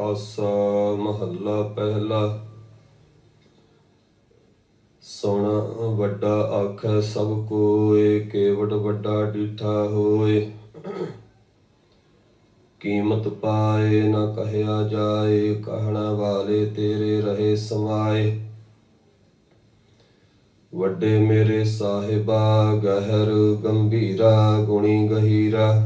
ਆਸਾ ਮਹੱਲਾ ਪਹਿਲਾ। ਸੁਣ ਵੱਡਾ ਆਖੈ ਸਭ ਕੋਏ, ਕੇਵਟ ਵੱਡਾ ਡਿਠਾ ਹੋਏ। ਕੀਮਤ ਪਾਏ ਨਾ ਕਹਿਆ ਜਾਏ, ਕਹਿਣਾ ਵਾਲੇ ਤੇਰੇ ਰਹੇ ਸਮਾਏ। ਵੱਡੇ ਮੇਰੇ ਸਾਹਿਬਾ, ਗਹਿਰ ਗੰਭੀਰਾ, ਗੁਣੀ ਗਹੀਰਾ।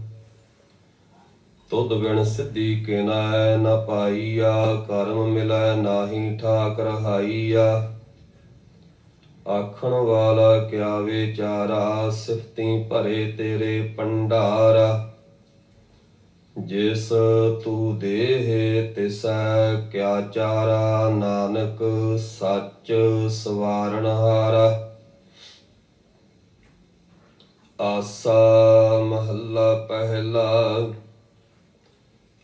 ਤੁਧ ਬਿਨ ਸਿੱਧੀ ਕਿਨੈ ਨ ਪਾਈਆ, ਕਰਮ ਮਿਲੈ ਨਾਹੀ ਠਾਕ ਰਹਾਈਆ ਆਖਣ ਵਾਲਾ ਕਿਆ ਵਿਚਾਰਾ ਸਿਫਤੀ ਭਰੇ ਤੇਰੇ ਪੰਡਾਰਾ ਜਿਸ ਤੂੰ ਦੇਹ ਤਿਸੈ, ਕਿਆ ਚਾਰਾ ਨਾਨਕ ਸੱਚ ਸਵਾਰਨ ਹਾਰਾ। ਆਸਾ ਮਹੱਲਾ ਪਹਿਲਾ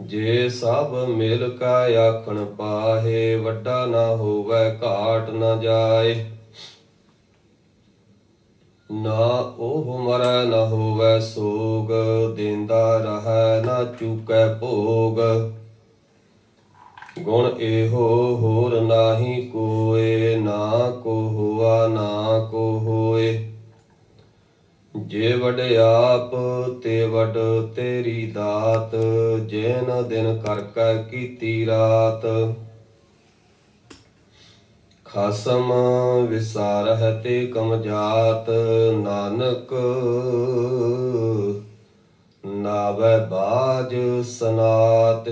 ਜੇ ਸਭ ਮਿਲ ਕਾ ਆਖਣ ਪਾਹੇ, ਵੱਡਾ ਨਾ ਹੋਵੇ, ਘਾਟ ਨਾ ਜਾਏ। ਨਾ ਉਹ ਮਰੈ ਨਾ ਹੋਵੇ ਸੋਗ, ਦਿੰਦਾ ਰਹੈ ਨਾ ਚੁਕੈ ਭੋਗ। ਗੁਣ ਇਹੋ ਹੋਰ ਨਾਹੀ ਕੋਏ, ਨਾ ਕੋ ਹੁਆ ਨਾ ਕੋ ਹੋਏ। ਜੇ ਵਡ ਆਪ ਤੇ ਵਡ ਤੇਰੀ ਦਾਤ ਜੇਨ ਦਿਨ ਕਰ ਕੈ ਕੀਤੀ ਰਾਤ। ਖਸਮ ਵਿਸਾਰਹਿ ਤੇ ਕਮ ਜਾਤ ਨਾਨਕ ਨਾਵੈ ਬਾਜ ਸਨਾਤ।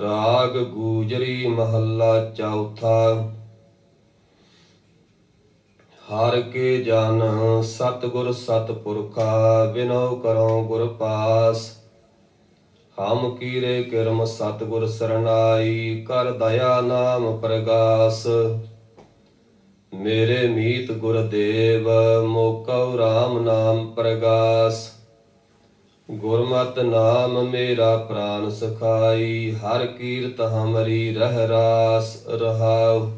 ਰਾਗ ਗੂਜਰੀ ਮਹੱਲਾ ਚੌਥਾ। ਹਰ ਕੇ ਜਨ ਸਤਿਗੁਰ ਸਤਿਪੁਰਖਾ, ਬਿਨੋ ਕਰੋ ਗੁਰ ਪਾਸ। ਹਮ ਕੀਰੇ ਕਿਰਮ ਸਤਿਗੁਰ ਸਰਨਾਈ ਕਰ ਦਇਆ ਨਾਮ ਪ੍ਰਗਾਸ। ਮੇਰੇ ਮੀਤ ਗੁਰਦੇਵ ਮੋਕਉ RAM ਨਾਮ ਪ੍ਰਗਾਸ। ਗੁਰਮਤਿ ਨਾਮ ਮੇਰਾ ਪ੍ਰਾਨ ਸਖਾਈ, ਹਰ ਕੀਰਤ ਹਮਰੀ ਰਹਿ ਰਾਸ ਰਹਾਉ।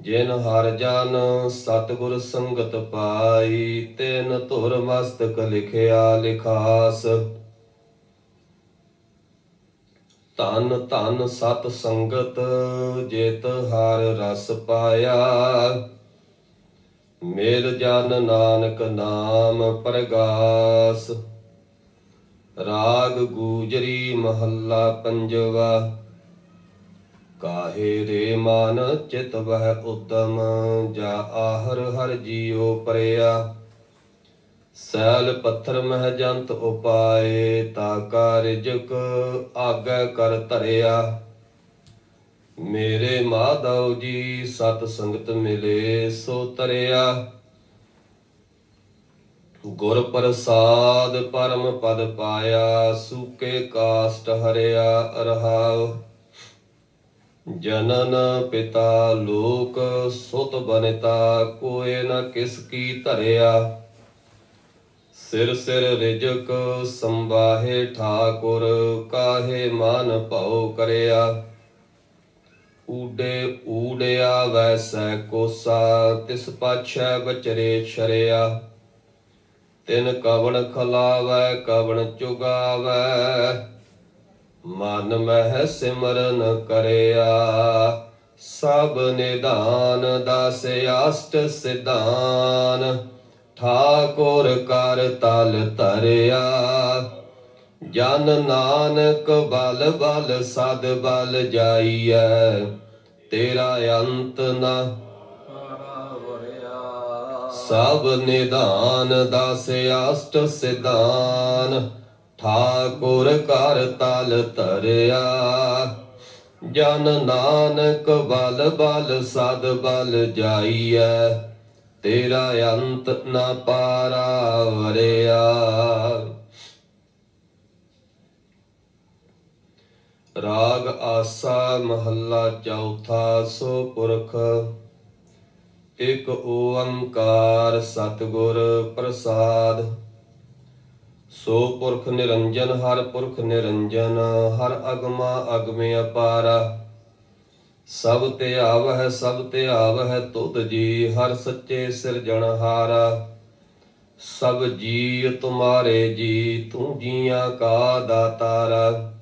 ਜਿਨ ਹਰ ਜਨ ਸਤਗੁਰ ਸੰਗਤ ਪਾਈ, ਤਿਨ ਧੁਰ ਮਸਤਕ ਲਿਖਿਆ ਲਿਖਾਸ। ਧਨ ਧਨ ਸਤ ਸੰਗਤ ਜੇਤ ਹਰ ਰਸ ਪਾਇਆ। ਮੇਲ ਜਨ ਨਾਨਕ ਨਾਮ ਪ੍ਰਗਾਸ। ਰਾਗ ਗੂਜਰੀ ਮਹੱਲਾ ਪੰਜਵਾ। ਕਾਹੇ ਰੇ ਮਨ ਚਿਤ ਵਹਿ ਉਦਮ, ਜਾ ਆਹਰ ਹਰ ਜੀਉ ਪਰਿਆ। ਸੈਲ ਪੱਥਰ ਮਹਿ ਜੰਤ ਉਪਾਏ, ਤਾ ਕਾ ਰਿਜਕ ਆਗੈ ਕਰ ਧਰਿਆ। ਮੇਰੇ ਮਾਧਵ ਜੀ ਸਤ ਸੰਗਤ ਮਿਲੇ, ਸੋ ਤਰਿਆ। ਗੁਰ ਪ੍ਰਸਾਦ ਪਰਮ ਪਦ ਪਾਇਆ, ਸੂਕੇ ਕਾਸਟ ਹਰਿਆ ਰਹਾਉ। ਜਨਨ ਪਿਤਾ ਲੋਕ ਸੁਤ ਬਨਿਤਾ ਕੋਏ ਨ ਕਿਸ ਕੀ ਧਰਿਆ। ਸਿਰ ਸਿਰ ਰਿਜਕ ਸੰਵਾਹੇ ਠਾਕੁਰ, ਕਾਹੇ ਮਨ ਭਉ ਕਰਿਆ। ਊਡੇ ਊੜਿਆ ਵੈਸੈ ਕੋਸਾ, ਤਿਸ ਪਾਛੈ ਬਚਰੇ ਛਰਿਆ। ਤਿਨ ਕਵਣ ਖਲਾਵੈ, ਕਵਣ ਚੁਗਾਵੈ ਮਨ ਮਹਿ ਸਿਮਰਨ ਕਰਿਆ ਸਭ ਨਿਦਾਨ ਦਾਸ ਅਸ਼ਟ ਸਿਧਾਨ ਠਾਕੁਰ ਕਰ ਤਲ ਧਰਿਆ। ਜਨ ਨਾਨਕ ਬਲ ਬਲ ਸਦ ਬਲ ਜਾਈਐ ਤੇਰਾ ਅੰਤ ਨਾ ਸਭ ਨਿਦਾਨ ਦਾਸ ਅਸ਼ਟ ਸਿਧਾਨ ਠਾਕੁਰ ਕਰ ਤਲ ਤਰਿਆ ਜਨ ਨਾਨਕ ਬਲ ਬਲ ਸਦ ਬਲ ਜਾਈਐ। ਤੇਰਾ ਅੰਤ ਨਾ ਪਾਰਾ ਵਰਿਆ। ਰਾਗ ਆਸਾ ਮਹੱਲਾ ਚੌਥਾ ਸੋ ਪੁਰਖ। ਇਕ ਓੰਕਾਰ ਸਤਿਗੁਰ ਪ੍ਰਸਾਦ। ਸੋ ਪੁਰਖ ਨਿਰੰਜਨ, ਹਰ ਪੁਰਖ ਨਿਰੰਜਨ, ਹਰ ਅਗਮਾ ਅਗਮੇ ਅਪਾਰਾ। ਸਭ ਤੇ ਆਵਹਿ, ਸਭ ਤੇ ਆਵਹਿ ਤੁਧ ਜੀ, ਹਰ ਸੱਚੇ ਸਿਰਜਣਹਾਰਾ ਸਭ ਜੀ ਤੁਮਾਰੇ ਜੀ, ਤੂੰ ਜੀਆਂ ਕਾ ਦਾਤਾਰਾ।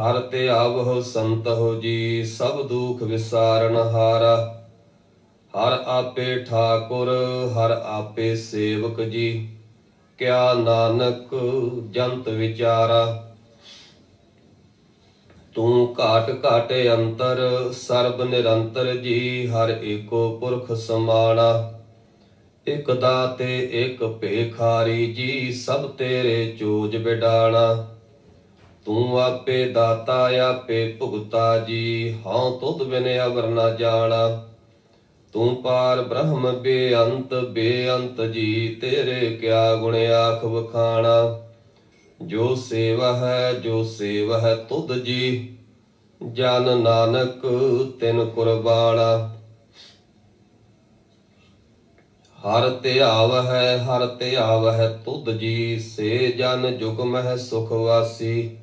ਹਰ ਤੇ ਆਵਹੁ, ਸੰਤਹੁ ਜੀ, ਸਭ ਦੁਖ ਵਿਸਾਰਨ ਹਾਰਾ। ਹਰ ਆਪੇ ਠਾਕੁਰ, ਹਰ ਆਪੇ ਸੇਵਕ ਜੀ। ਕਿਆ ਨਾਨਕ ਜੰਤ ਵਿਚਾਰਾ? ਤੂੰ ਘਾਟ ਘਾਟੇ ਅੰਤਰ, ਸਰਬ ਨਿਰੰਤਰ ਜੀ, ਹਰ ਏਕੋ ਪੁਰਖ ਸਮਾਣਾ। ਇਕ ਦਾਤੇ, ਇਕ ਭੇਖਾਰੀ ਜੀ, ਸਭ ਤੇਰੇ ਚੋਜ ਬਿਡਾਣਾ। ਤੂੰ ਆਪੇ ਦਾਤਾ, ਆਪੇ ਭੁਗਤਾ ਜੀ, ਹਉ ਤੁਧ ਬਿਨ ਅਵਰ ਨਾ ਜਾਣਾ। ਤੂੰ ਪਾਰ ਬ੍ਰਹਮ ਬੇਅੰਤ ਬੇਅੰਤ ਜੀ, ਤੇਰੇ ਕਿਆ ਗੁਣ ਆਖ ਵਖਾਣਾ? ਜੋ ਸੇਵਾ ਹੈ ਜੋ ਸੇਵਾ ਹੈ ਤੁਧ ਜੀ, ਜਨ ਨਾਨਕ ਤਿਨ ਕੁਰਬਾਨਾ ਹਰ ਧਿਆਵ ਹੈ ਹਰ ਧਿਆਵ ਹੈ ਤੁਧ ਜੀ, ਸੇ ਜਨ ਜੁਗ ਹੈ ਸੁਖ ਵਾਸੀ।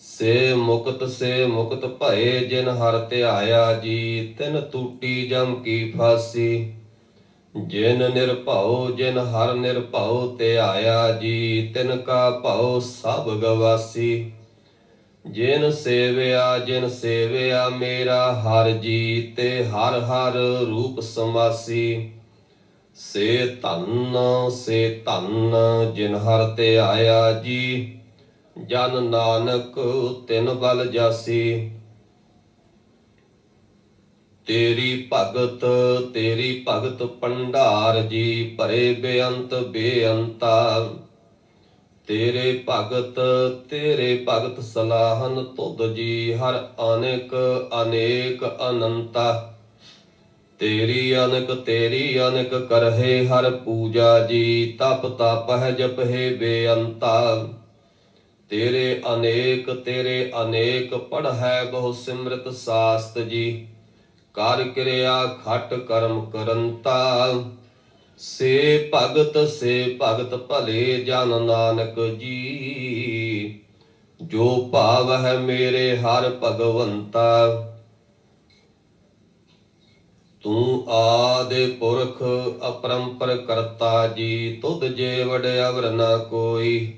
ਸੇ ਮੁਕਤ ਸੇ ਮੁਕਤ ਭਏ ਜਿਨ ਹਰ ਧਿਆਇਆ ਜੀ ਤਿਨ ਟੂਟੀ ਜਮ ਕੀ ਫਾਸੀ। ਜਿਨ ਨਿਰਭਉ, ਜਿਨ ਹਰ ਨਿਰਭਉ ਧਿਆਇਆ ਜੀ ਤਿਨ ਕਾ ਭਉ ਸਭ ਗਵਾਸੀ। ਜਿਨ ਸੇਵਿਆ ਜਿਨ ਸੇਵਿਆ ਮੇਰਾ ਹਰ ਜੀ ਤੇ ਹਰ ਹਰ ਰੂਪ ਸਮਾਸੀ। ਸੇ ਧੰਨ ਸੇ ਧੰਨ ਜਿਨ ਹਰ ਤੇ ਆਇਆ ਜੀ ਜਨ ਨਾਨਕ ਤਿਨ ਬਲ ਜਾਸੀ। ਤੇਰੀ ਭਗਤ ਤੇਰੀ ਭਗਤ ਪੰਡਾਰ ਜੀ ਭਰੇ ਬੇਅੰਤ ਬੇਅੰਤਾ। ਤੇਰੇ ਭਗਤ ਤੇਰੇ ਭਗਤ ਸਲਾਹਨ ਤੁਧ ਜੀ ਹਰ ਅਨੇਕ ਅਨੇਕ ਅਨੰਤਾ। ਤੇਰੀ ਅਨਕ ਤੇਰੀ ਅਨਕ ਕਰਹੇ ਹਰ ਪੂਜਾ ਜੀ, ਤਪ ਤਪ ਹੈ ਜਪਹਿ ਬੇਅੰਤਾ। ਤੇਰੇ ਅਨੇਕ ਤੇਰੇ ਅਨੇਕ ਪੜ ਹੈ ਬਹੁ ਸਿਮਰਤ ਸਾਸਤ ਜੀ। ਕਰ ਕਿਰਿਆ ਖਟ ਕਰਮ ਕਰੰਤਾ ਸੇ ਭਗਤ ਸੇ ਭਗਤ ਭਲੇ ਜਨ ਨਾਨਕ ਜੀ। ਜੋ ਭਾਵ ਹੈ ਮੇਰੇ ਹਰ ਭਗਵੰਤਾ। ਤੂੰ ਆਦੇ ਪੁਰਖ ਅਪਰੰਪਰ ਕਰਤਾ ਜੀ, ਤੁਧ ਜੇ ਵਡਿਆਵਰ ਨਾ ਕੋਈ।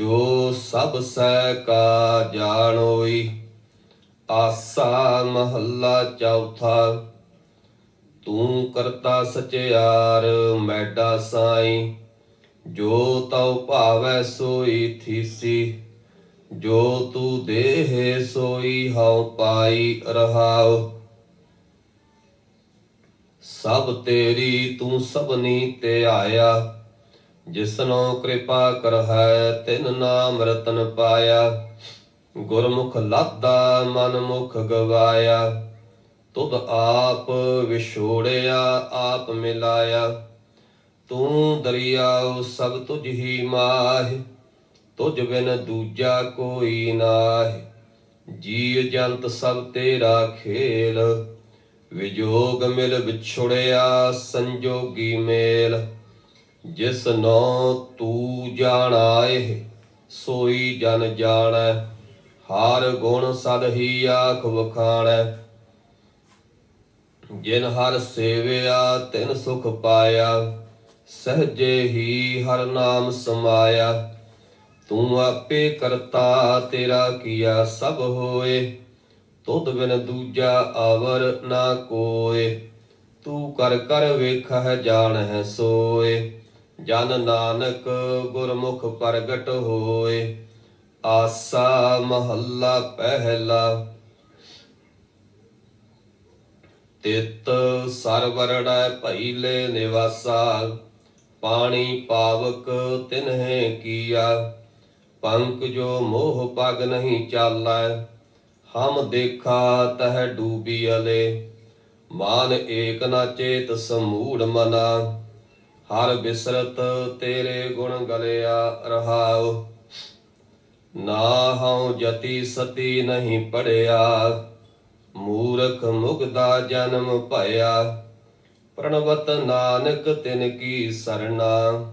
ਜੋ ਸਭ ਸਹਿ ਕਾ ਜਾਣੋਈ, ਆਸਾ ਮਹੱਲਾ ਚੌਥਾ, ਤੂੰ ਕਰਤਾ ਸਚਿਆਰ ਮੈਡਾ ਸਾਈ, ਜੋ ਤਉ ਭਾਵੈ ਸੋਈ ਥੀਸੀ, ਜੋ ਤੂੰ ਦੇਹ ਸੋਈ ਹਉ ਪਾਈ ਰਹਾਉ। ਸਭ ਤੇਰੀ ਤੂੰ ਸਭਨੀ ਤੇ ਆਇਆ ਜਿਸਨੋ ਕਿਰਪਾ ਕਰਹਿ, ਤਿਨ ਨਾਮ ਰਤਨ ਪਾਇਆ। ਗੁਰਮੁਖ ਲਾਦਾ ਮਨ ਮੁਖ ਗਵਾਇਆ। ਤੁਧ ਆਪ ਵਿਛੋੜਿਆ, ਆਪ ਮਿਲਾਇਆ। ਤੂੰ ਦਰਿਆਉ ਸਭ ਤੁਝ ਹੀ ਮਾਹਿ, ਤੁਝ ਬਿਨ ਦੂਜਾ ਕੋਈ ਨਾਹਿ। ਜੀ ਜੰਤ ਸਭ ਤੇਰਾ ਖੇਲ, ਵਿਜੋਗ ਮਿਲ ਵਿਛੁੜਿਆ, ਸੰਜੋਗੀ ਮੇਲ। ਜਿਸ ਨੋ ਤੂੰ ਜਾਣਾਏ, ਸੋਈ ਜਨ ਜਾਣੈ, ਹਰ ਗੁਣ ਸਦ ਹੀ ਆਖ ਵਖਾਣੈ। ਜਿਨ ਹਰ ਸੇਵਿਆ, ਤਿਨ ਸੁਖ ਪਾਇਆ, ਸਹਜੇ ਹੀ ਹਰ ਨਾਮ ਸਮਾਇਆ। ਤੂੰ ਆਪੇ ਕਰਤਾ ਤੇਰਾ ਕੀਆ ਸਭ ਹੋਏ, ਤੁਧ ਬਿਨ ਦੂਜਾ ਆਵਰ ਨਾ ਕੋਏ। ਤੂੰ ਕਰ ਕਰ ਵੇਖਹਿ, ਜਾਣਹਿ ਸੋਏ। ਜਨ ਨਾਨਕ ਗੁਰਮੁਖ ਪ੍ਰਗਟ ਹੋਏ, ਆਸਾ ਮਹੱਲਾ ਪਹਿਲਾ। ਤਿਤ ਸਰਵਰੜੈ ਭਈਲੇ ਨਿਵਾਸਾ, ਪਾਣੀ ਪਾਵਕ ਤਿਨਹਿ ਕੀਆ। ਪੰਕ ਜੋ ਮੋਹ ਪਗ ਨਹੀਂ ਚਾਲੈ, ਹਮ ਦੇਖਾ ਤਹ ਡੂਬੀ ਅਲੇ। ਮਾਨ ਏਕ ਨਾ ਚੇਤ ਸਮੂੜ ਮਨਾ। ਹਰ ਬਿਸਰਤ ਤੇਰੇ ਗੁਣ ਗਲਿਆ ਰਹਾਉ। ਨਾ ਹਉ ਜਤੀ ਸਤੀ ਨਹੀਂ ਪੜਿਆ। ਮੂਰਖ ਮੁਗਦਾ ਜਨਮ ਭਇਆ। ਪ੍ਰਣਵਤ ਨਾਨਕ ਤਿਨ ਕੀ ਸਰਣਾ।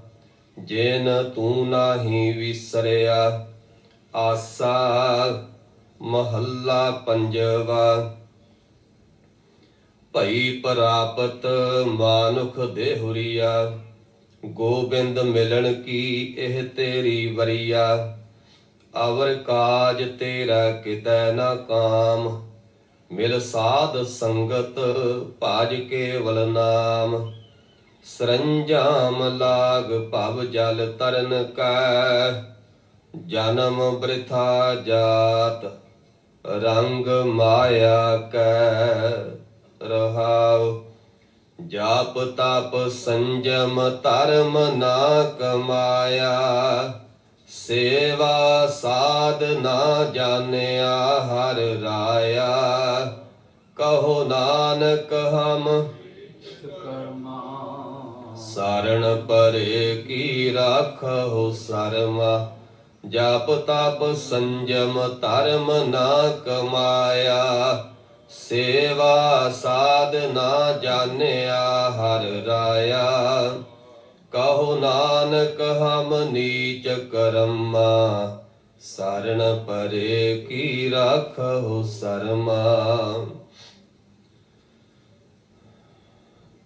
ਜਿਨ ਤੂੰ ਨਾਹੀ ਵਿਸਰਿਆ। ਆਸਾ ਮਹੱਲਾ ਪੰਜਵਾ। ਭਈ ਪ੍ਰਾਪਤ ਮਾਨੁਖ ਦੇਹੁਰੀਆ। ਗੋਬਿੰਦ ਮਿਲਣ ਕੀ ਇਹ ਤੇਰੀ ਵਰੀਆ? ਅਵਰ ਕਾਜ ਤੇਰਾ ਕਿਤੈ ਨਾ ਕਾਮ? ਮਿਲ ਸਾਧ ਸੰਗਤ ਭਾਜ ਕੇਵਲ ਨਾਮ। ਸਰੰਜਾਮ ਲਾਗ ਭਵ ਜਲ ਤਰਨ ਕੈ। ਜਨਮ ਬ੍ਰਿਥਾ ਜਾਤ, ਰੰਗ ਮਾਇਆ ਕੈ। ਰਹਾਉ ਜਾਪ ਤਪ ਸੰਜਮ ਧਰਮ ਨਾ ਕਮਾਇਆ, ਸੇਵਾ ਸਾਧ ਨਾ ਜਾਣਿਆ ਹਰ ਰਾਇਆ। ਕਹੋ ਨਾਨਕ ਹਮ ਸਰਣ ਪਰੇ ਕੀ ਰਾਖੋ ਸਰਮਾ। ਜਪ ਤਪ ਸੰਜਮ ਧਰਮ ਨਾ ਕਮਾਇਆ, ਸੇਵਾ ਸਾ ਸਾਧ ਨਾ ਜਾਣਿਆ ਹਰ ਰਾਇਆ, ਕਹੋ ਨਾਨਕ ਹਮ ਨੀਚ ਕਰਮਾ ਸਰਣ ਪਰੇ ਕੀ ਰਾਖੋ ਸਰਮਾ।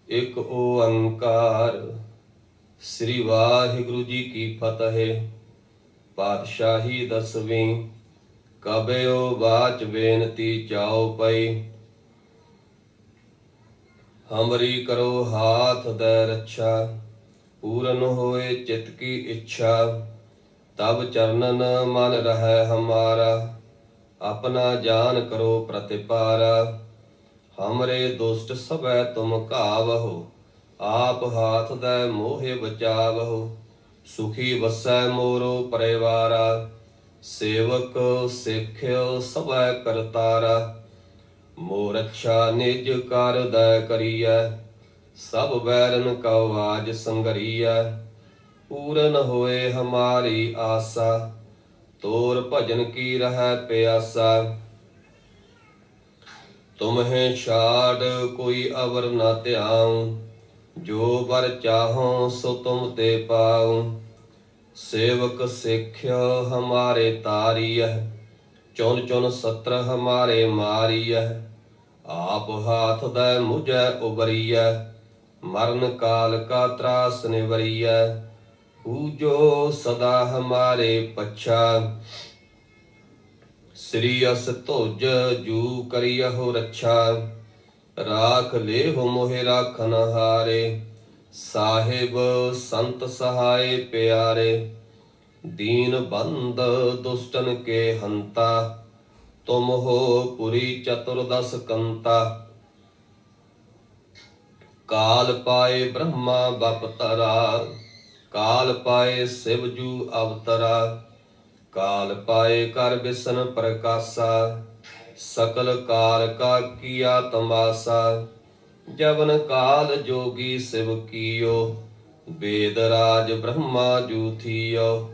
ਇੱਕ ਓੰਕਾਰ, ਸ੍ਰੀ ਵਾਹਿਗੁਰੂ ਜੀ ਕੀ ਫਤਿਹ। ਪਾਤਸ਼ਾਹੀ ਦਸਵੀਂ, ਕਬਿਓ ਬਾਚ ਬੇਨਤੀ ਚਾਓ ਪਈ। ਹਮਰੀ ਕਰੋ ਹਾਥ ਦੇ ਰੱਛਾ, ਪੂਰਨ ਹੋਏ ਚਿਤ ਕੀ ਇੱਛਾ। ਤਬ ਚਰਨਨ ਮਨ ਰਹਿ ਹਮਾਰਾ, ਆਪਣਾ ਜਾਨ ਕਰੋ ਪ੍ਰਤਿਪਾਰਾ। ਹਮਰੇ ਦੁਸ਼ਟ ਸਭੈ ਤੁਮ ਘਾਵਹੁ, ਆਪ ਹਾਥ ਦੇ ਮੋਹਿ ਬਚਾਵਹੁ। ਸੁਖੀ ਵਸੈ ਮੋਰੋ ਪਰਿਵਾਰਾ, ਸੇਵਕ ਸਿੱਖਿਓ ਸਭੈ ਕਰਤਾਰਾ। ਮੋਰ ਅੱਛਾ ਨਿਜ ਕਰ ਦੈ ਕਰੀਐ, ਸਭ ਵੈਰਨ ਕਉ ਆਜ ਸੰਗਰੀਐ। ਪੂਰਨ ਹੋਏ ਹਮਾਰੀ ਆਸਾ, ਤੋਰ ਭਜਨ ਕੀ ਰਹਿ ਪਿਆਸਾ। ਤੁਮਹਿ ਛਾੜ ਕੋਈ ਅਵਰ ਨਾ ਧਿਆਉ, ਜੋ ਵਰ ਚਾਹੋ ਸੋ ਤੁਮ ਤੇ ਪਾਉ। ਸੇਵਕ ਸਿੱਖਿਓ ਹਮਾਰੇ ਤਾਰੀਐ ਚੁਨ ਚੁਨ ਸਤਰ ਹਮਾਰੇ ਮਾਰੀਐ। ਆਪ ਹਾਥ ਦੈ ਮੁਝੈ ਉਬਰੀਐ। ਮਰਨ ਕਾਲ ਕਾ ਤਰਾਸ ਨਿਵਰੀਐ। ਪੂਜੋ ਸਦਾ ਹਮਾਰੇ ਪਛਾ। ਸ੍ਰੀ ਅਸ ਧੁਜ ਜੂ ਕਰਿਯਹੁ ਰੱਛਾ। ਰਾਖ ਲੇਹੁ ਮੋਹਿ ਰਾਖਨ ਹਾਰੇ। ਸਾਹਿਬ ਸੰਤ ਸਹਾਏ ਪਿਆਰੇ। ਦੀਨ ਬੰਦ ਦੁਸ਼ਟਨ ਕੇ ਹੰਤਾ, ਤੁਮ ਹੋ ਪੁਰੀ ਚਤੁਰਦਸ ਕੰਤਾ। ਕਾਲ ਪਾਏ ਬ੍ਰਹਮਾ ਬਪ ਤਰਾ ਕਾਲ ਪਾਏ ਸਿਵ ਜੂ ਅਵਤਰਾ, ਕਾਲ ਪਾਏ ਕਰ ਬਿਸਨ ਪ੍ਰਕਾਸ਼ਾ, ਸਕਲ ਕਾਲ ਕਾ ਕੀਆ ਤਮਾਸਾ। ਜਵਨ ਕਾਲ ਜੋਗੀ ਸਿਵ ਕੀਓ, ਵੇਦ ਰਾਜ ਬ੍ਰਹਮਾ ਜੂਥੀਓ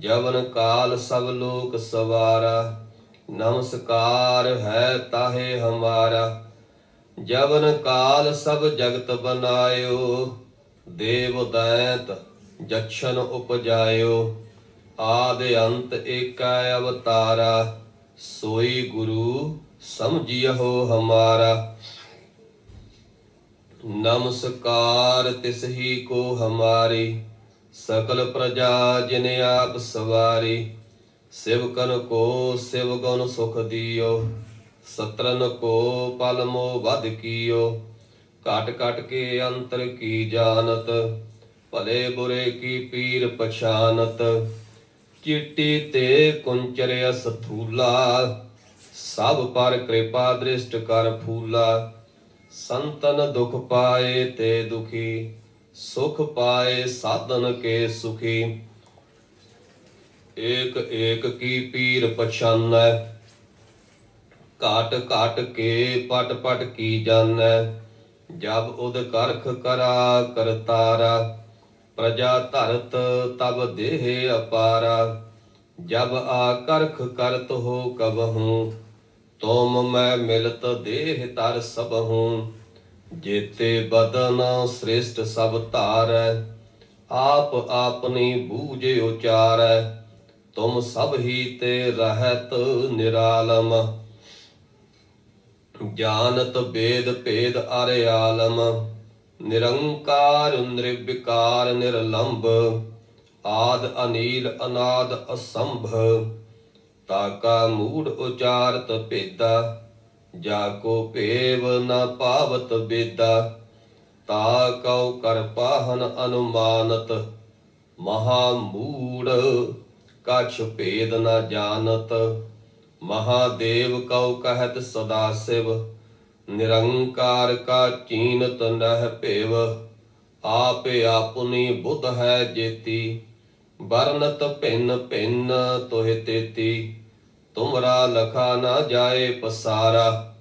ਜਵਨ ਕਾਲ ਸਭ ਲੋਕ ਸਵਾਰਾ, ਨਮਸਕਾਰ ਹੈ ਤਾਹੇ ਹਮਾਰਾ। ਜਵਨ ਕਾਲ ਸਭ ਜਗਤ ਬਨਾਇਓ, ਦੇਵ ਦੈਤ ਜਛਨ ਉਪਜਾਇਓ। ਆਦ ਅੰਤ ਏਕੈ ਅਵਤਾਰਾ, ਸੋਈ ਗੁਰੂ ਸਮਝਿਓ ਹਮਾਰਾ। ਨਮਸਕਾਰ ਤਿਸ ਹੀ ਕੋ ਹਮਾਰੀ। ਸਕਲ ਪ੍ਰਜਾ ਜਿਨ ਆਪ ਸਵਾਰੀ, ਸਿਵਕਨ ਕੋ ਸਿਵ ਗੁਣ ਸੁਖ ਦਿਓ, ਸਤਰਨ ਕੋ ਪਲ ਵਧ ਕੀਓ। ਘਟ ਘਟ ਕੇ ਅੰਤਰ ਕੀ ਜਾਣਤ, ਭਲੇ ਬੁਰੇ ਕੀ ਪੀਰ ਪਛਾਨਤ। ਚਿੱਟੀ ਤੇ ਕੁੰਚਰਿਆ ਸਥੂਲਾ, ਸਭ ਪਰ ਕਿਰਪਾ ਦ੍ਰਿਸ਼ਟ ਕਰ ਫੂਲਾ। ਸੰਤਨ ਦੁਖ ਪਾਏ ਤੇ ਦੁਖੀ ਸੁਖ ਪਾਏ ਸਾਧਨ ਕੇ ਸੁਖੀ। ਏਕ ਏਕ ਕੀ ਪੀਰ ਪਛਾਨੈ। ਘਾਟ ਘਾਟ ਕੇ ਪਟ ਪਟ ਕੀ ਜਾਣੈ। ਜਬ ਉਦ ਕਰਖ ਕਰਾ ਕਰਤਾਰਾ ਪ੍ਰਜਾ ਧਰਤ ਤਬ ਦੇਹ ਅਪਾਰਾ। ਜਬ ਆ ਕਰਖ ਕਰਤ ਹੋ ਕਬਹੂ। ਤੁਮ ਮੈਂ ਮਿਲਤ ਦੇਹ ਤਰ ਸਭਹੂ ਜੇਤੇ ਬਦਨ ਸ੍ਰੇਸ਼ਟ ਸਭ ਧਾਰੈ, ਆਪ ਆਪਨੀ ਬੂਝ ਉਚਾਰੈ, ਤੁਮ ਸਭ ਹੀ ਤੇ ਰਹਿਤ ਨਿਰਾਲਮ। ਜਾਣਤ ਵੇਦ ਭੇਦ ਅਰੇ ਆਲਮ, ਨਿਰੰਕਾਰ ਨਿਰਵਿਕਾਰ ਨਿਰਲੰਭ, ਆਦ ਅਨੀਲ ਅਨਾਦ ਅਸੰਭ ਤਾਕਾ ਮੂੜ ਉਚਾਰਤ ਭੇਦਾ। ਜਾ ਕੋ ਭੇਵ ਨ ਪਾਵਤ ਬੇਦਾ, ਤਾ ਕਉ ਕਰ ਪਾਹਨ ਅਨੁਮਾਨਤ, ਮਹਾ ਮੂੜ ਕਛ ਭੇਦ ਨ ਜਾਣਤ ਮਹਾਦੇਵ ਕਉ ਕਹਿਤ ਸਦਾ ਸਿਵ, ਨਿਰੰਕਾਰ ਕਾ ਚੀਨਤ ਨਹਿ ਭੇਵ, ਆਪੇ ਆਪੁਨੀ ਬੁੱਧ ਹੈ ਜੇਤੀ, ਵਰਨਤ ਭਿੰਨ ਭਿੰਨ ਤੋਹਿ ਤੇਤੀ। ਤੁਮਰਾ ਲਖਾ ਨਾ ਜਾਏ ਪਸਾਰਾ।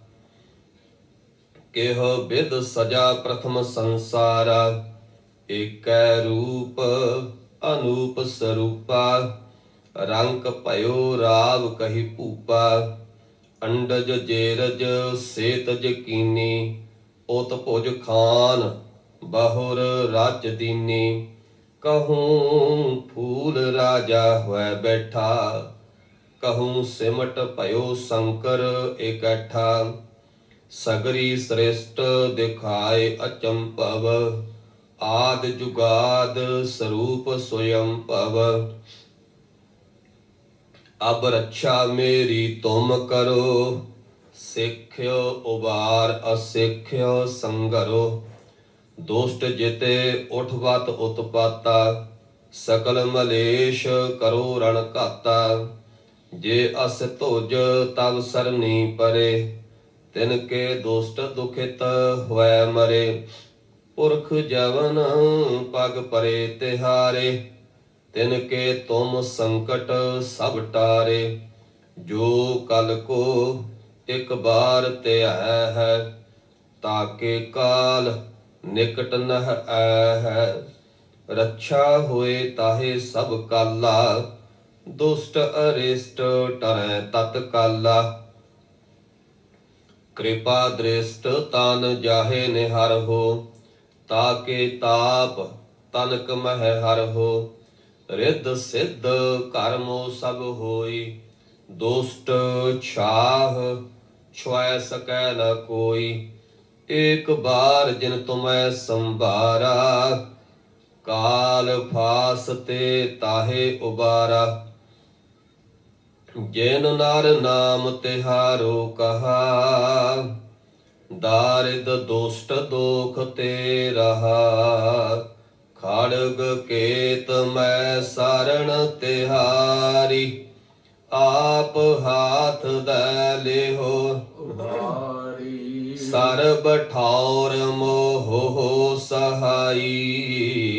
ਕਿਹ ਬਿਦ ਸਜਾ ਪ੍ਰਥਮ ਸੰਸਾਰਾ। ਏਕੈ ਰੂਪ ਅਨੂਪ ਸਰੂਪਾ। ਰੰਗ ਭਇਓ ਰਾਵ ਕਹੀ ਭੂਪਾ। ਅੰਡਜ ਜੇਰਜ ਸੇਤਜ ਕੀਨੀ। ਉਤ ਭੁਜ ਖਾਨ ਬਹੁਰ ਰਾਜ ਦੀਨੀ। ਕਹੂੰ ਫੂਲ ਰਾਜਾ ਹੋਇ ਬੈਠਾ। ਕਹੂੰ ਸਿਮਟ ਭਇਓ ਸ਼ੰਕਰ ਇਕੱਠਾ, ਸਗਰੀ ਸ੍ਰੇਸ਼ਟ ਦਿਖਾਏ ਅਚੰਪਵ ਆਦ ਜੁਗਾਦ ਸਰੂਪ ਸੋਯੰ ਭਵ। ਅਬ ਰੱਛਾ ਮੇਰੀ ਤੁਮ ਕਰੋ, ਸਿੱਖਿਓ ਉਬਾਰ ਅਸਿੱਖਿਓ ਸੰਗਰੋ। ਦੋਸਤ ਜਿਤੇ ਉਠਵਤ ਉਤਪਾਤਾ, ਸਕਲ ਮਲੇਸ਼ ਕਰੋ ਰਣ ਘਾਤਾ। ਜੇ ਅਸ ਧੁਜ ਤਬ ਸਰਨੀ ਪਰੇ, ਤਿਨ ਕੇ ਦੋਸਤ ਦੁਖਿਤ ਹੋਇ ਮਰੇ। ਪੁਰਖ ਜਵਨ ਪਗ ਪਰੇ ਤਿਹਾਰੇ, ਤਿਨ ਕੇ ਤੁਮ ਸੰਕਟ ਸਭ ਟਾਰੇ। ਜੋ ਕਲ ਕੋ ਇਕ ਬਾਰ ਧਿਆ ਹੈ ਤਾਕੇ ਕਾਲ ਨਿਕਟ ਨਹ ਐ ਹੈ। ਰੱਛਾ ਹੋਏ ਤਾਹੇ ਸਭ ਕਾਲਾ ਦੁਸ਼ਟ ਅਰਿਸ਼ਟ ਟਰੈ ਤਤ ਕਾਲਾ। ਕਿਰਪਾ ਦ੍ਰਿਸ਼ਟ ਤਨ ਜਾਹੇ ਨਿਹਰ ਹੋ, ਤਾਕੇ ਤਾਪ ਤਨਕ ਮਹਿ ਹਰ ਹੋ। ਰਿੱਧ ਸਿੱਧ ਕਰਮੋ ਸਭ ਹੋਈ, ਦੁਸ਼ਟ ਛਾਹ ਛੁਐ ਸਕੈ ਨ ਕੋਈ। ਏਕ ਬਾਰ ਜਿਨ ਤੁਮੈ ਸੰਭਾਰਾ, ਕਾਲ ਫਾਸ ਤੇ ਤਾਹੇ ਉਬਾਰਾ। ਜਿਨ ਨਰ ਨਾਮ ਤਿਹਾਰੋ ਕਹਾ ਦਾਰਿਦ ਦੁਸ਼ਟ ਦੋਖ ਤੇ ਰਹਾ ਖੜਗ ਕੇਤ ਮੈਂ ਸਰਣ ਤਿਹਾਰੀ ਆਪ ਹਾਥ ਦੈ ਲਿਹੋ। ਉਧਾਰੀ ਸਰਬ ਠੌਰ ਮੋਹ ਸਹਾਈ।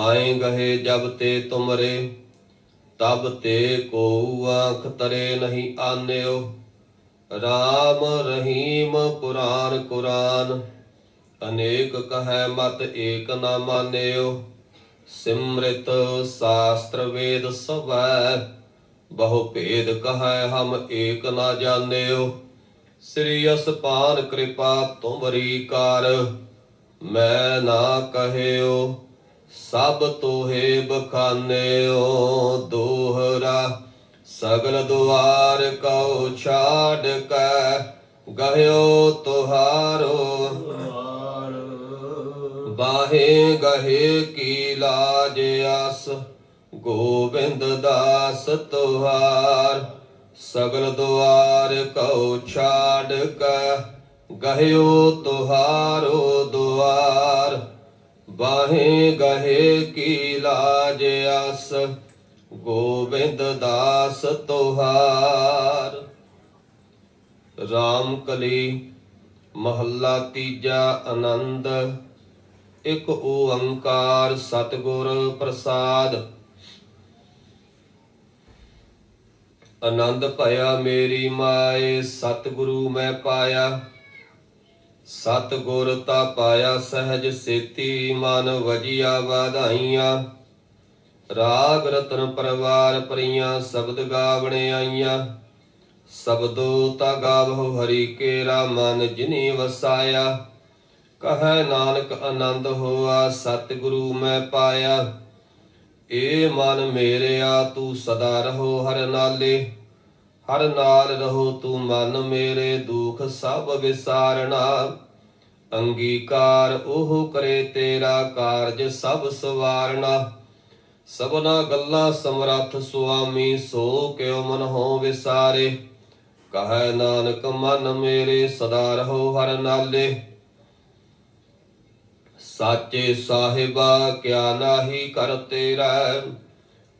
ਪਾਏ ਗਏ ਜਬ ਤੇ ਤੁਮਰੇ, ਤਬ ਤੇ ਕੋ ਆਂਖ ਤਰੇ ਨਹੀਂ ਆਨਿਓ। RAM ਰਹੀਮ ਪੁਰਾਨ ਕੁਰਾਨ, ਅਨੇਕ ਕਹੈ ਮਤ ਏਕ ਨਾ ਮਾਨਿਓ। ਸਿਮ੍ਰਿਤ ਸ਼ਾਸਤਰ ਵੇਦ ਸਵੈ ਬਹੁ ਭੇਦ ਕਹੈ ਹਮ ਏਕ ਨਾ ਜਾਣਿਓ। ਸ੍ਰੀ ਅਸਪਾਨ ਕਿਰਪਾ ਤੁਮਰੀ ਕਰ, ਮੈਂ ਨਾ ਕਹਿਓ। ਸਭ ਤੋਹੇ ਬਖਾਨਿਓ, ਦੋਹਰਾ ਸਗਲ ਦੁਆਰ ਕਉ ਛਾੜ ਕੈ, ਗਹਿਓ ਤੁਹਾਰੋ। ਬਾਹੇ ਗਹੇ ਕੀ ਲਾਜ ਅਸ ਗੋਬਿੰਦ ਦਾਸ ਤੁਹਾਰ। ਸਗਲ ਦੁਆਰ ਕਉ ਛਾੜ ਕੈ, ਗਹਿਓ ਤੁਹਾਰੋ ਦੁਆਰ। ਬਾਹੇ ਗਹੇ ਕੀ ਲਾਜ ਆਸ ਗੋਬਿੰਦ ਦਾਸ ਤੁਹਾਰ। ਰਾਮ ਕਲੀ, ਮਹੱਲਾ ਤੀਜਾ ਆਨੰਦ, ਇਕ ਓੰਕਾਰ ਸਤਿਗੁਰ ਪ੍ਰਸਾਦ। ਆਨੰਦ ਭਇਆ ਮੇਰੀ ਮਾਏ, ਸਤਿਗੁਰੂ ਮੈਂ ਪਾਇਆ। ਸਤਿਗੁਰ ਤਾ ਪਾਇਆ ਸਹਿਜ ਸੇਤੀ, ਮਨ ਵਜੀਆ ਵਾਧਾਈਆਂ। ਰਾਗ ਰਤਨ ਪਰਵਾਰ ਪਰੀਆਂ ਸ਼ਬਦ ਗਾਵਣੇ ਆਈਆਂ। ਸਬਦੋ ਤਾ ਗਾਵਹੁ ਹਰੀ ਕੇਰਾ ਮਨ ਜਿਨੀ ਵਸਾਇਆ। ਕਹੈ ਨਾਨਕ ਆਨੰਦ ਹੋਆ, ਸਤਿਗੁਰੂ ਮੈਂ ਪਾਇਆ। ਏ ਮਨ ਮੇਰਿਆ ਤੂੰ ਸਦਾ ਰਹੋ ਹਰ ਨਾਲੇ। ਹਰ ਨਾਲ ਰਹੋ ਤੂੰ ਮਨ ਮੇਰੇ ਦੁਖ ਸਭ ਵਿਸਾਰਣਾ ਅੰਗੀਕਾਰ ਉਹ ਕਰੇ ਤੇਰਾ ਕਾਰਜ ਸਭ ਸਵਾਰਣਾ ਸਭਨਾ ਗੱਲਾਂ ਸਮਰੱਥ ਸੁਆਮੀ ਸੋ ਕਿਉ ਮਨ ਹੋ ਵਿਸਾਰੇ। ਕਹੈ ਨਾਨਕ ਮਨ ਮੇਰੇ ਸਦਾ ਰਹੋ ਹਰ ਨਾਲੇ। ਸਾਚੇ ਸਾਹਿਬਾ, ਕਿਆ ਨਾਹੀ ਕਰ ਤੇਰਾ।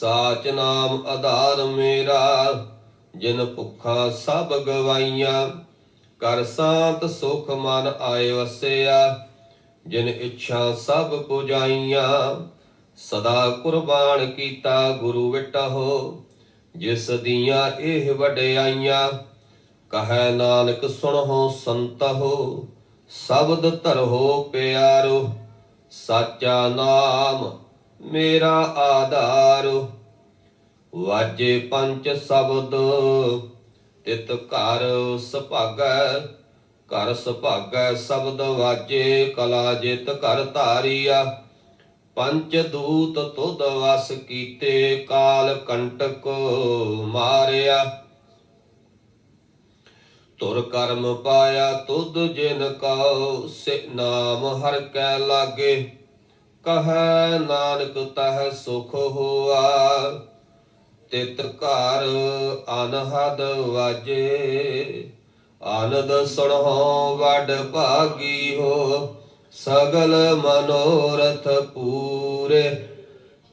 ਸਾਚ ਨਾਮ ਆਧਾਰ ਮੇਰਾ, ਜਿਨ ਭੁੱਖਾ ਸਭ ਗਵਾਈਆਂ, ਕਰ ਸਾਤ ਸੁਖ ਮਨ ਆਏ ਵਸਿਆ, ਜਿਨ ਇੱਛਾ ਸਭ ਪੁਜਾਈਆਂ। ਸਦਾ ਕੁਰਬਾਨ ਕੀਤਾ ਗੁਰੂ ਵਿਟਹੁ, ਜਿਸ ਦੀਆਂ ਇਹ ਵਡਿਆਈਆਂ, ਕਹੈ ਨਾਨਕ ਸੁਣਹੁ ਸੰਤਹੁ, ਸ਼ਬਦ ਧਰਹੁ ਪਿਆਰੋ ਸਾਚਾ ਨਾਮ ਮੇਰਾ ਆਧਾਰ। ਵਾਜੇ ਪੰਜ ਸ਼ਬਦ। ਤਿਤ ਘਰ ਸੁਭਾਗੈ ਘਰ ਸੁਭਾਗੈ ਸ਼ਬਦ ਵਾਜੇ, ਕਲਾ ਜਿਤ ਘਰ ਧਾਰੀਆ। ਪੰਚ ਦੂਤ ਤੁਧ ਵਸ ਕੀਤੇ, ਕਾਲ ਕੰਟਕ ਮਾਰਿਆ। ਤੁਰ ਕਰਮ ਪਾਇਆ ਤੁਧ ਜਿਨ ਕਉ, ਸੇ ਨਾਮ ਹਰ ਕੈ ਲਾਗੇ। ਕਹੈ ਨਾਨਕ ਤਹ ਸੁਖ ਹੋਆ, ਤਿਤ ਘਰ ਅਨਹਦ ਵਾਜੇ। ਆਨੰਦ ਸੁਣੋ ਵੱਡ ਭਾਗੀ ਹੋ, ਸਗਲ ਮਨੋਰਥ ਪੂਰੇ।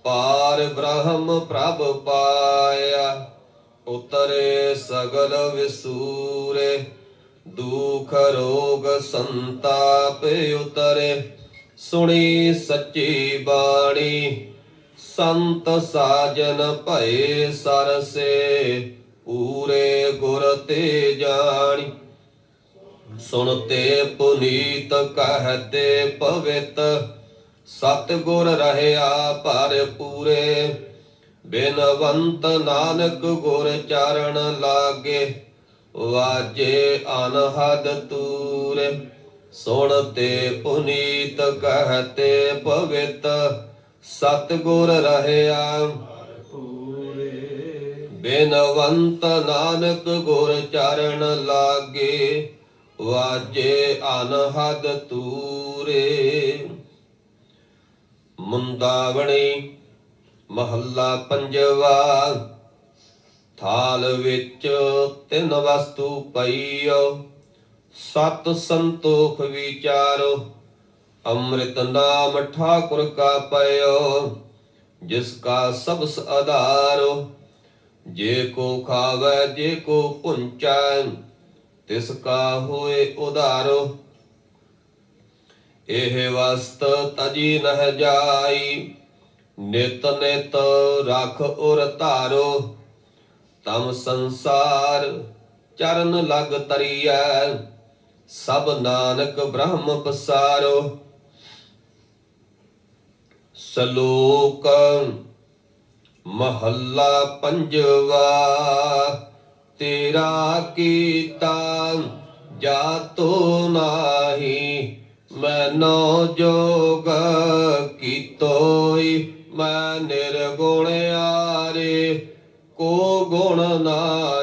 ਪਾਰ ਬ੍ਰਹਮ ਪ੍ਰਭ ਪਾਇਆ, ਉਤਰੇ ਸਗਲ ਵਿਸੂਰੇ। ਦੁਖ ਰੋਗ ਸੰਤਾਪ ਉਤਰੇ। ਸੁਣੀ ਸੱਚੀ ਬਾਣੀ, ਸੰਤ ਸਾਜਨ ਭਏ ਸਰਸੇ, ਪੂਰੇ ਗੁਰ ਤੇ ਜਾਣੀ। ਸੁਣਤੇ ਪੁਨੀਤ ਕਹਤੇ ਪਵਿੱਤ ਸਤ ਗੁਰ ਰਹਿਆ ਭਰ ਪੂਰੇ। ਬਿਨਵੰਤ ਨਾਨਕ ਗੁਰ ਚਰਨ ਲਾਗੇ, ਵਾਜੇ ਅਨਹਦ ਤੂਰੇ। ਸੁਣਤੇ ਪੁਨੀਤ ਕਹਤੇ ਪਵਿੱਤ ਸਤ ਗੁਰ ਰਹਿਆ। ਬੇਨਵੰਤ ਨਾਨਕ ਗੁਰ ਚਰਨ ਲਾਗੇ, ਵਾਜੇ ਅਨਹਦ ਤੂਰੇ। ਮੁੰਦਾਵਣੀ ਮਹੱਲਾ ਪੰਜਵਾ, ਥਾਲ ਵਿੱਚ ਤਿੰਨ ਵਸਤੂ ਪਈਓ। ਸਤ ਸੰਤੋਖ ਵਿਚਾਰੋ। ਅੰਮ੍ਰਿਤ ਨਾਮ ਠਾਕੁਰ ਕਾ ਪਇਓ, ਜਿਸ ਕਾ ਸਬਸ ਆਧਾਰੋ। ਜੇ ਕੋ ਖਾਵੈ, ਜੇ ਕੋ ਪੁੰਚੈ, ਤਿਸ ਕਾ ਹੋਏ ਉਧਾਰੋ। ਇਹ ਵਸਤ ਤਜੀ ਨਹ ਜਾਈ, ਨਿਤ ਨਿਤ ਰਖ ਉਰ ਧਾਰੋ। ਤਮ ਸੰਸਾਰ ਚਰਨ ਲਗ ਤਰੀਐ ਸਭ ਨਾਨਕ ਬ੍ਰਹਮ ਪਸਾਰੋ। ਸ਼ਲੋਕ ਮਹੱਲਾ ਪੰਜਵਾ, ਤੇਰਾ ਕੀਤਾ ਜਾਤੋ ਨਾਹੀ ਮੈਨੋ ਜੋਗ ਕੀਤੋਈ, ਮੈਂ ਨਿਰਗੁਣ ਆਰੇ, ਕੋ ਗੁਣ ਨਾ